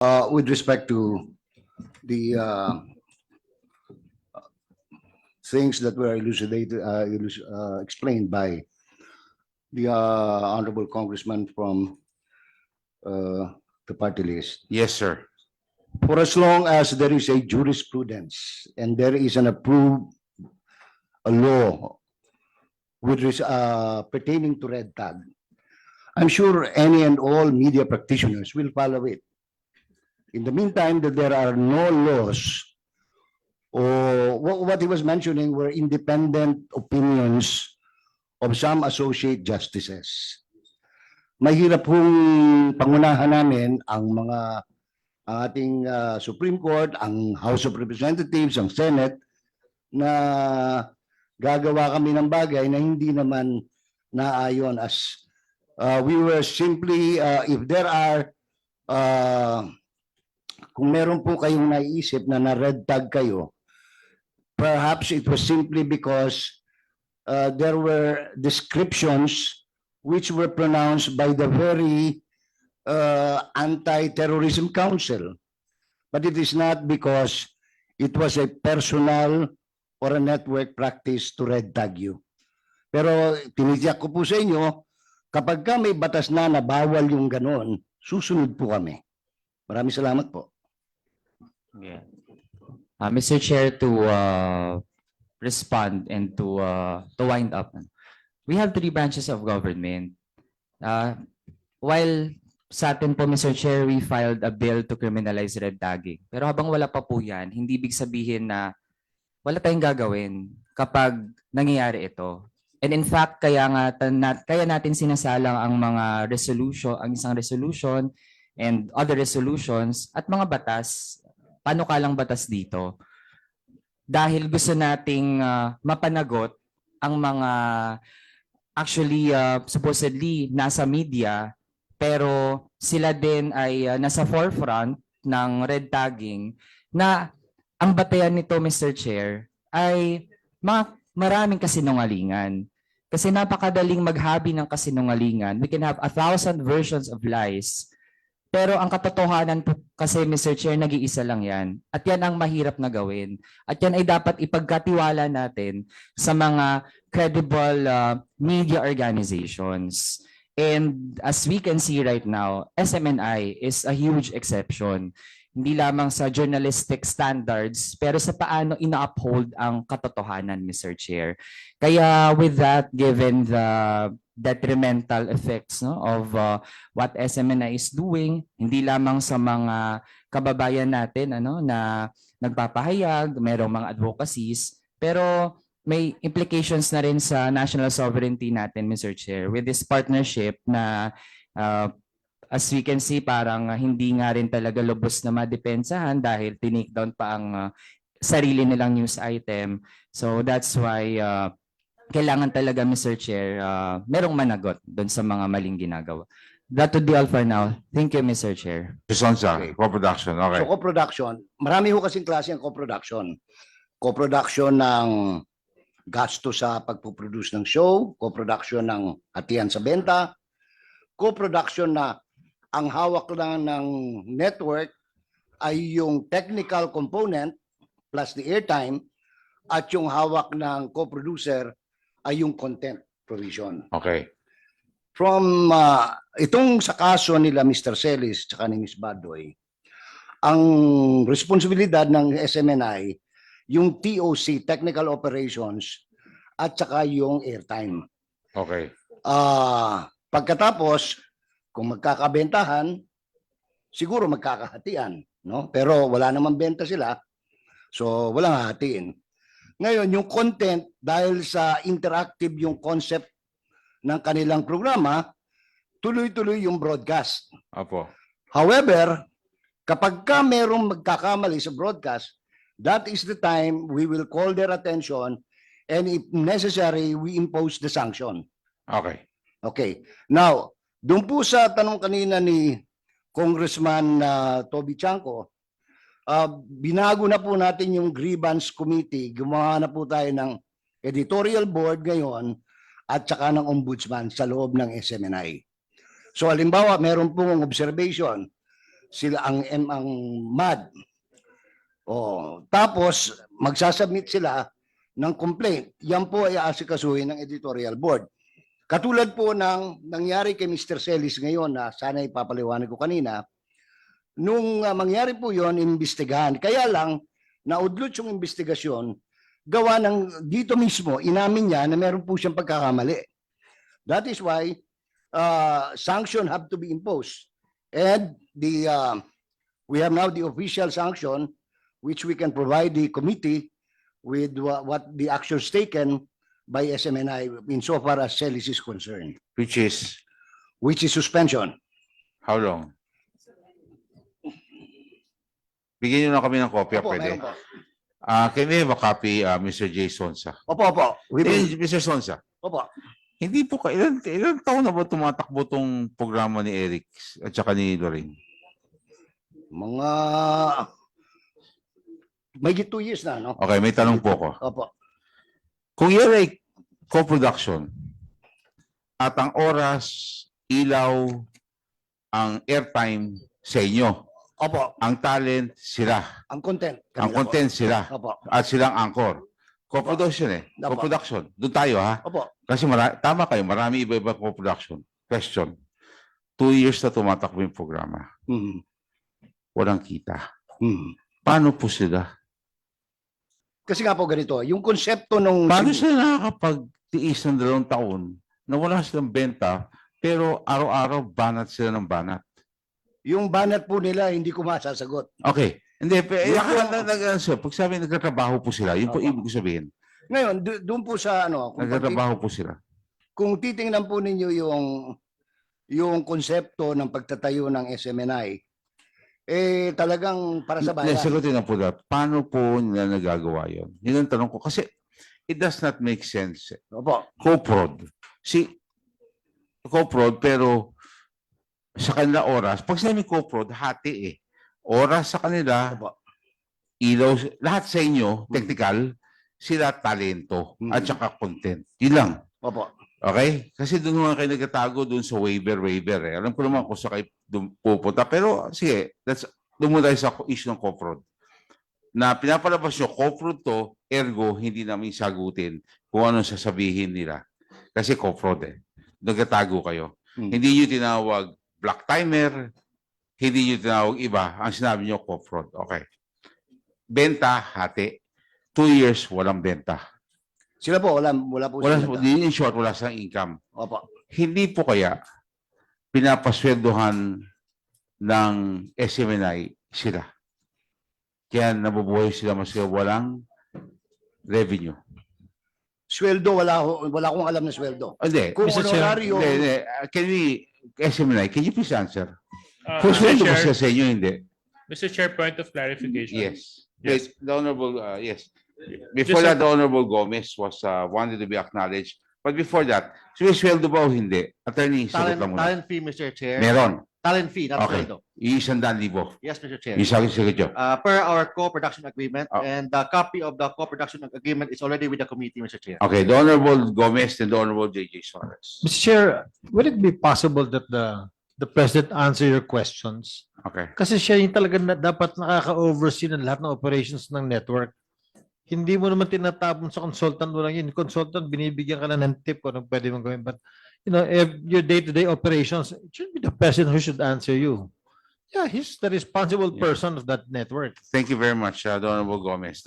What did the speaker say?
Uh, with respect to the, uh, things that were elucidated, uh, elus- uh, explained by the, uh, honorable congressman from, uh, the party list. Yes, sir. For as long as there is a jurisprudence and there is an approved a law with res- uh, pertaining to red tag, I'm sure any and all media practitioners will follow it. In the meantime, that there are no laws or what, what he was mentioning were independent opinions of some associate justices. Mahirap pong pangunahan namin ang mga ang ating uh, Supreme Court, ang House of Representatives, ang Senate, na gagawa kami ng bagay na hindi naman naayon as uh, we were simply, uh, if there are, uh, kung meron po kayong naiisip na na-red tag kayo, perhaps it was simply because uh, there were descriptions which were pronounced by the very uh, anti-terrorism council. But it is not because it was a personal or a network practice to red tag you. Pero tinitiyak ko po sa inyo, kapag ka may batas na na bawal yung ganon, susunod po kami. Maraming salamat po. Yeah. Uh, Mr. Chair, to uh, respond and to uh, to wind up, we have three branches of government. Uh, while sa atin po, Mr. Chair, we filed a bill to criminalize red tagging. Pero habang wala pa po yan, hindi ibig sabihin na wala tayong gagawin kapag nangyayari ito. And in fact, kaya nga ta- nat, kaya natin sinasalang ang mga resolution, ang isang resolution and other resolutions at mga batas panukalang batas dito dahil gusto nating ah, mapanagot ang mga actually ah, supposedly nasa media pero sila din ay ah, nasa forefront ng red tagging na ang batayan nito Mr. Chair ay mga maraming kasinungalingan. Kasi napakadaling maghabi ng kasinungalingan. We can have a thousand versions of lies pero ang katotohanan po kasi Mr. Chair, nag-iisa lang yan. At yan ang mahirap na gawin. At yan ay dapat ipagkatiwala natin sa mga credible uh, media organizations. And as we can see right now, SMNI is a huge exception. Hindi lamang sa journalistic standards, pero sa paano ina-uphold ang katotohanan, Mr. Chair. Kaya with that, given the detrimental effects no, of uh, what SMNI is doing, hindi lamang sa mga kababayan natin ano na nagpapahayag, merong mga advocacies, pero may implications na rin sa national sovereignty natin, Mr. Chair, with this partnership na uh, as we can see, parang hindi nga rin talaga lubos na madepensahan dahil tinake down pa ang uh, sarili nilang news item. So that's why uh, kailangan talaga, Mr. Chair, uh, merong managot doon sa mga maling ginagawa. That would be all for now. Thank you, Mr. Chair. Sonsa, Okay. co-production, okay. So co-production, marami ho kasing klase ang co-production. Co-production ng gasto sa pagpuproduce ng show, co-production ng hatian sa benta, co-production na ang hawak lang ng network ay yung technical component plus the airtime at yung hawak ng co-producer ay yung content provision. Okay. From uh, itong sa kaso nila Mr. Celis at ni Ms. Badoy, ang responsibilidad ng SMNI yung TOC, Technical Operations, at saka yung airtime. Okay. Ah, pagkatapos, kung magkakabentahan, siguro magkakahatian, no? Pero wala namang benta sila, so walang hatiin. Ngayon, yung content, dahil sa interactive yung concept ng kanilang programa, tuloy-tuloy yung broadcast. Apo. However, kapag ka merong magkakamali sa broadcast, that is the time we will call their attention and if necessary, we impose the sanction. Okay. Okay. Now, doon po sa tanong kanina ni Congressman uh, Toby Chanko, uh, binago na po natin yung grievance committee. Gumawa na po tayo ng editorial board ngayon at saka ng ombudsman sa loob ng SMNI. So halimbawa, meron pong observation sila ang M ang MAD. Oh, tapos magsasubmit sila ng complaint. Yan po ay aasikasuhin ng editorial board. Katulad po ng nangyari kay Mr. Celis ngayon na sana ipapaliwanag ko kanina, nung ah, mangyari po yon imbestigahan. Kaya lang, naudlot yung investigasyon, gawa ng dito mismo, inamin niya na meron po siyang pagkakamali. That is why uh, sanction have to be imposed. And the uh, we have now the official sanction which we can provide the committee with wha- what the actions taken by SMNI insofar as Celis is concerned, Which is, which is suspension. how long? Bigyan nyo na kami ng kopya, Opo, pwede. meron po. Ah, can we have a copy, uh, Mr. J. Sonsa? Opo, opo. We will- Eh, Mr. Sonsa, Opo. hindi po ka, ilan, ilan taon na ba tumatakbo tong programa ni Eric at saka ni Lorraine? Mga may two years na, no? Okay, may tanong po ko. Opo. Kung yan ay co-production at ang oras, ilaw, ang airtime sa inyo, Opo. ang talent sila, Ang content. ang kanila po. content sila, Opo. at silang anchor. Co-production eh. Opo. Co-production. Doon tayo ha. Opo. Kasi mara- tama kayo, marami iba-iba co-production. Question. Two years na tumatakbo yung programa. Hmm. Walang kita. Hmm. Paano po sila? Kasi nga po ganito, yung konsepto nung Paano sila nakakapagtiis ng dalawang taon na wala silang benta pero araw-araw banat sila ng banat? Yung banat po nila hindi ko masasagot. Okay. Hindi, pero Yun po- pag sabi nagtatrabaho po sila, yun po Opo. ibig ko sabihin. Ngayon, do- doon po sa ano, kung, pag- Nagtatrabaho po sila. kung titingnan po ninyo yung yung konsepto ng pagtatayo ng SMNI, eh talagang para sa bayan. Sagutin na po na, paano po nila nagagawa yun? Yun ang tanong ko. Kasi it does not make sense. Opo. Co-prod. Si co-prod pero sa kanila oras, pag sinabi co-prod, hati eh. Oras sa kanila, ilaw, lahat sa inyo, Hmm. technical, sila talento Hmm. at saka content. Yun lang. Opo. Okay? Kasi doon naman kayo nagtatago doon sa waiver, waiver eh. Alam ko naman kung sa kayo pupunta. Pero sige, let's, doon muna sa issue ng co-prod. Na pinapalabas nyo, co-prod to, ergo, hindi namin sagutin kung anong sasabihin nila. Kasi co-prod eh. Nagtatago kayo. Hmm. Hindi nyo tinawag black timer, hindi nyo tinawag iba. Ang sinabi nyo, co-prod. Okay. Benta, hati. Two years, walang benta. Sila po, wala, wala po Wala, sila. in short, wala silang income Opo. hindi po kaya pinapaswerdohan ng SMNI sila. Kaya nabubuhay sila mas walang revenue. Sweldo, wala, ho- wala akong alam na sweldo. Hindi. Kung Mr. Chair, honorario- hindi, hindi. Can we, SMNI, can you please answer? Uh, Kung Mr. sweldo ba Chair, sa inyo, hindi? Mr. Chair, point of clarification. Yes. Yes. The Honorable, uh, yes. Before Just that, the Honorable Gomez was uh, wanted to be acknowledged. But before that, sumisweldo ba o hindi? Attorney, sagot Talent, lang muna. talent fee, Mr. Chair. Meron. Talent fee, not Okay. sweldo. Iisandaan libo. Yes, Mr. Chair. Sagot, sagot nyo. Uh, per our co-production agreement, Oh. and the copy of the co-production agreement is already with the committee, Mr. Chair. Okay, the Honorable Gomez and the Honorable JJ Suarez. Mr. Chair, would it be possible that the the president answer your questions? Okay. Kasi siya yung talaga na, dapat nakaka-oversee ng lahat ng operations ng network. Hindi mo naman tinatapon sa consultant mo lang yun. Consultant, binibigyan ka lang ng tip kung anong pwede mong gawin. But, you know, if your day-to-day operations, it should be the president who should answer you. Yeah, he's the responsible Yeah. person of that network. Thank you very much, uh, Honorable Gomez.